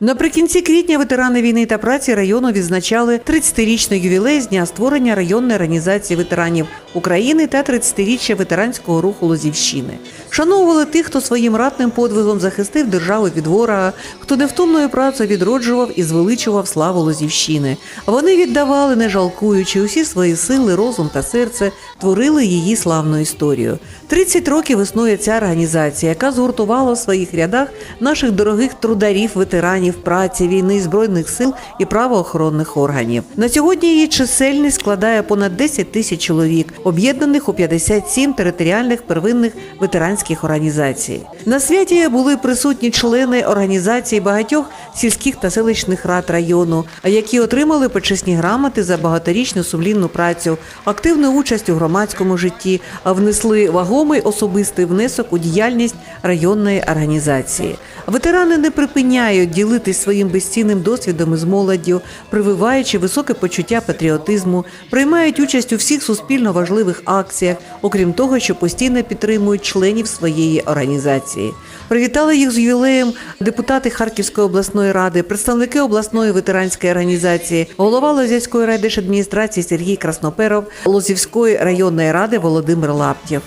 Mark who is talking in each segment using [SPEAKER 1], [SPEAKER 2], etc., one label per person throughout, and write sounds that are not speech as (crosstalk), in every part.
[SPEAKER 1] Наприкінці квітня ветерани війни та праці району відзначали 30-річний ювілей з дня створення районної організації ветеранів України та 30-річчя ветеранського руху Лозівщини. Вшановували тих, хто своїм ратним подвигом захистив державу від ворога, хто невтомною працею відроджував і звеличував славу Лозівщини. Вони віддавали, не жалкуючи усі свої сили, розум та серце, творили її славну історію. 30 років існує ця організація, яка згуртувала в своїх рядах наших дорогих трударів, ветеранів праці, війни, збройних сил і правоохоронних органів. На сьогодні її чисельність складає понад 10 тисяч чоловік, об'єднаних у 57 територіальних первинних ветеранських організацій. На святі були присутні члени організацій багатьох сільських та селищних рад району, які отримали почесні грамоти за багаторічну сумлінну працю, активну участь у громадському житті, а внесли вагомий особистий внесок у діяльність районної організації. Ветерани не припиняють ділитись своїм безцінним досвідом із молоддю, прививаючи високе почуття патріотизму, приймають участь у всіх суспільно важливих акціях, окрім того, що постійно підтримують членів своєї організації. Привітали їх з ювілеєм депутати Харківської обласної ради, представники обласної ветеранської організації, голова Лозівської райдержадміністрації Сергій Красноперов, Лозівської районної ради Володимир Лаптєв.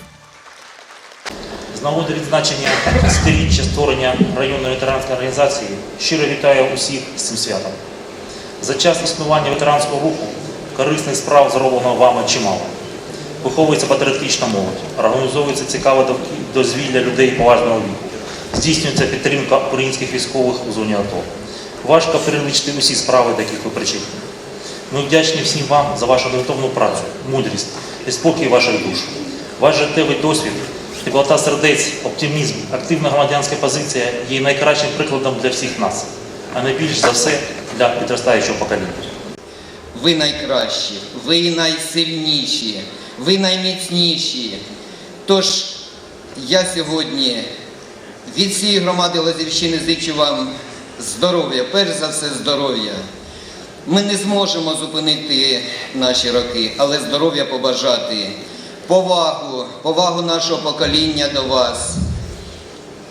[SPEAKER 2] З нагоди відзначення 30-річчя створення районної ветеранської організації щиро вітаю усіх з цим святом. За час існування ветеранського руху корисних справ зроблено вами чимало. Виховується патріотична молодь, організовується цікаве дозвілля людей поважного віку, здійснюється підтримка українських військових у зоні АТО. Важко перелічити усі справи, до яких ви причетні. Ми вдячні всім вам за вашу невтомну працю, мудрість і спокій ваших душ. Ваш життєвий досвід, теплота сердець, оптимізм, активна громадянська позиція є найкращим прикладом для всіх нас, а найбільш за все для підростаючого покоління.
[SPEAKER 3] Ви найкращі, ви найсильніші, ви найміцніші. Тож я сьогодні від всієї громади Лазівщини зичу вам здоров'я, перш за все здоров'я. Ми не зможемо зупинити наші роки, але здоров'я побажати, повагу, повагу нашого покоління до вас,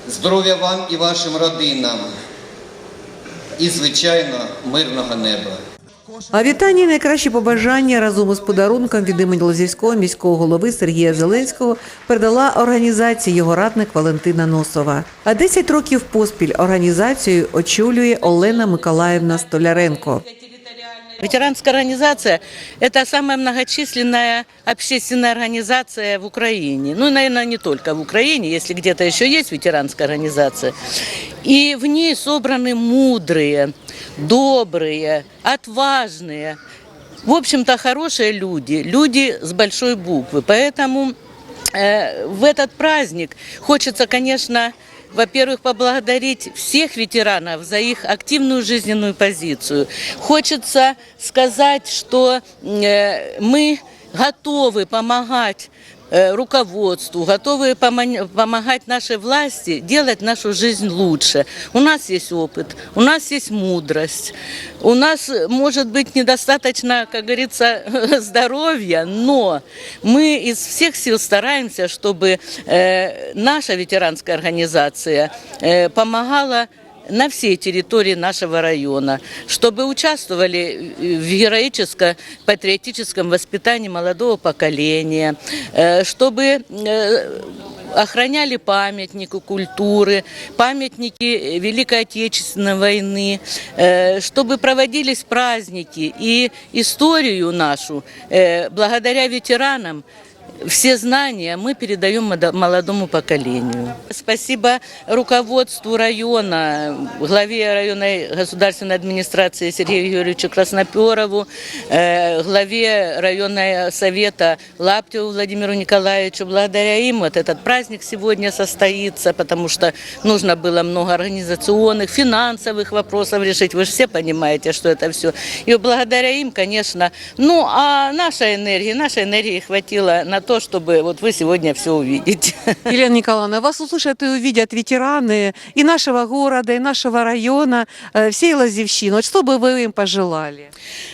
[SPEAKER 3] здоров'я вам і вашим родинам, і, звичайно, мирного неба.
[SPEAKER 1] А вітання і найкращі побажання разом із подарунком від імені Лозівського міського голови Сергія Зеленського передала організації його радник Валентина Носова. А 10 років поспіль організацію очолює Олена Миколаївна Столяренко.
[SPEAKER 4] Ветеранская организация – это самая многочисленная общественная организация в Украине. Ну, наверное, не только в Украине, если где-то еще есть ветеранская организация. И в ней собраны мудрые, добрые, отважные, в общем-то, хорошие люди, люди с большой буквы. Поэтому э, в этот праздник хочется, конечно, во-первых, поблагодарить всех ветеранов за их активную жизненную позицию. Хочется сказать, что э, мы готовы помогать э, руководству, готовы пома- помогать нашей власти делать нашу жизнь лучше. У нас есть опыт, у нас есть мудрость, у нас, э, может быть, недостаточно, как говорится, (laughs) здоровья, но мы из всех сил стараемся, чтобы э, наша ветеранская организация э, помогала на всей территории нашего района, чтобы участвовали в героическо-патриотическом воспитании молодого поколения, э, чтобы э, охраняли памятники культуры, памятники Великой Отечественной войны, э, чтобы проводились праздники и историю нашу э, благодаря ветеранам все знания мы передаем модо- молодому поколению. Спасибо руководству района, главе районной государственной администрации Сергею Юрьевичу Красноперову, э, главе районного совета Лаптеву Владимиру Николаевичу. Благодаря им вот этот праздник сегодня состоится, потому что нужно было много организационных, финансовых вопросов решить. Вы же все понимаете, что это все. И благодаря им, конечно, ну а нашей энергии, нашей энергии хватило на то, то, чтобы вот вы сегодня все увидите. (laughs)
[SPEAKER 1] Елена Николаевна, вас услышат и увидят ветераны и нашего города, и нашего района, э, всей Лазевщины. Вот что бы вы им пожелали?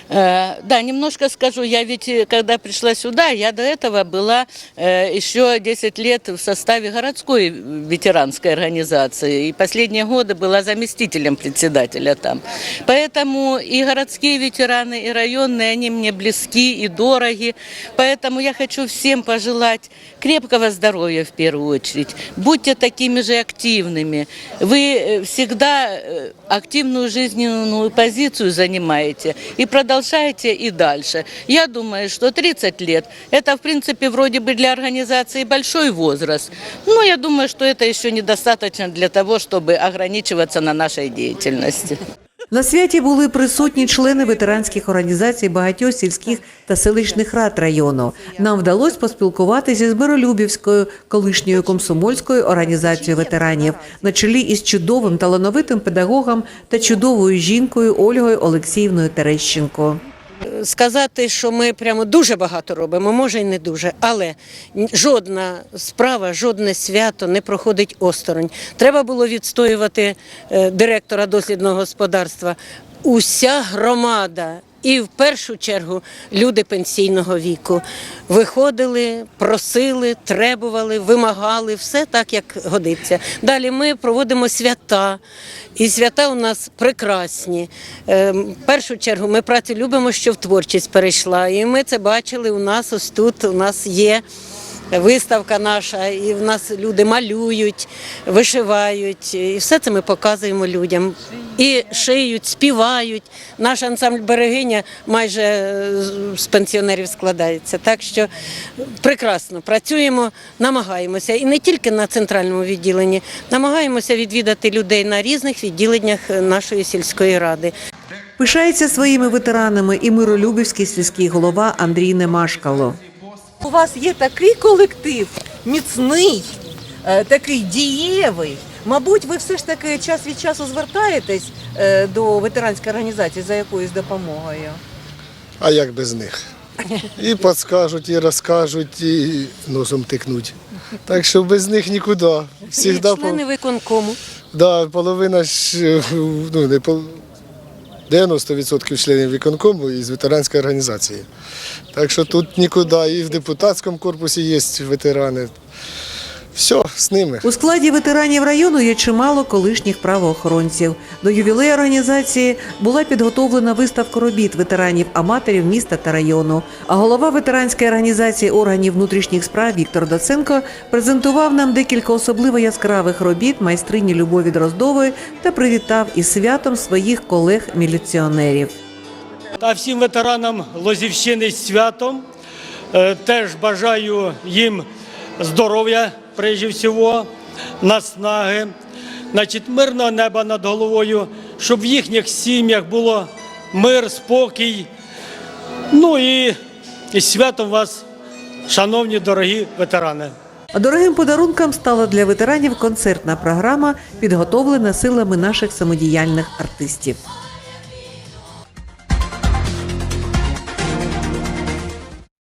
[SPEAKER 4] Э, Да, немножко скажу. Я ведь, э, когда пришла сюда, я до этого была э, еще 10 лет в составе городской ветеранской организации. И последние годы была заместителем председателя там. Поэтому и городские ветераны, и районные, они мне близки и дороги. Поэтому я хочу всем пожелать крепкого здоровья в первую очередь. Будьте такими же активными. Вы э, всегда э, активную жизненную позицию занимаете и продолжаете и дальше. Я думаю, что 30 лет – это, в принципе, вроде бы для организации большой возраст. Но я думаю, что это еще недостаточно для того, чтобы ограничиваться на нашей деятельности.
[SPEAKER 1] На святі були присутні члени ветеранських організацій багатьох сільських та селищних рад району. Нам вдалося поспілкуватися з Миролюбівською колишньою комсомольською організацією ветеранів на чолі із чудовим талановитим педагогом та чудовою жінкою Ольгою Олексіївною Терещенко.
[SPEAKER 5] Сказати, що ми прямо дуже багато робимо, може і не дуже, але жодна справа, жодне свято не проходить осторонь. Треба було відстоювати е, директора дослідного господарства. Уся громада. І в першу чергу люди пенсійного віку виходили, просили, требували, вимагали, все так, як годиться. Далі ми проводимо свята, і свята у нас прекрасні. Е, В першу чергу ми працю любимо, що в творчість перейшла. І ми це бачили. У нас ось тут у нас є. Виставка наша, і в нас люди малюють, вишивають, і все це ми показуємо людям. І шиють, співають. Наш ансамбль берегиня майже з- пенсіонерів складається. Так що прекрасно працюємо, намагаємося. І не тільки на центральному відділенні, намагаємося відвідати людей на різних відділеннях нашої сільської ради.
[SPEAKER 1] Пишається своїми ветеранами і миролюбівський сільський голова Андрій Немашкало.
[SPEAKER 6] У вас є такий колектив міцний, е, такий дієвий. Мабуть, ви все ж таки час від часу звертаєтесь е, до ветеранської організації за якоюсь допомогою.
[SPEAKER 7] А як без них? І підскажуть, і розкажуть, і носом тикнуть. Так що без них нікуди.
[SPEAKER 5] І
[SPEAKER 7] Всігда
[SPEAKER 5] члени виконкому.
[SPEAKER 7] да, половина ж, е, ну, не пол... 90% членів виконкому із ветеранської організації. Так що тут нікуди. І в депутатському корпусі є ветерани. Все, з ними.
[SPEAKER 1] У складі ветеранів району є чимало колишніх правоохоронців. До ювілею організації була підготовлена виставка робіт ветеранів аматорів міста та району. А голова ветеранської організації органів внутрішніх справ Віктор Доценко презентував нам декілька особливо яскравих робіт майстрині Любові Дроздової та привітав із святом своїх колег-міліціонерів.
[SPEAKER 8] та всім ветеранам Лозівщини з святом. Е, Теж бажаю їм здоров'я, прежде всього, наснаги, значить, мирного неба над головою, щоб в їхніх сім'ях було мир, спокій. Ну і, і святом вас, шановні дорогі ветерани.
[SPEAKER 1] Дорогим подарунком стала для ветеранів концертна програма, підготовлена силами наших самодіяльних артистів.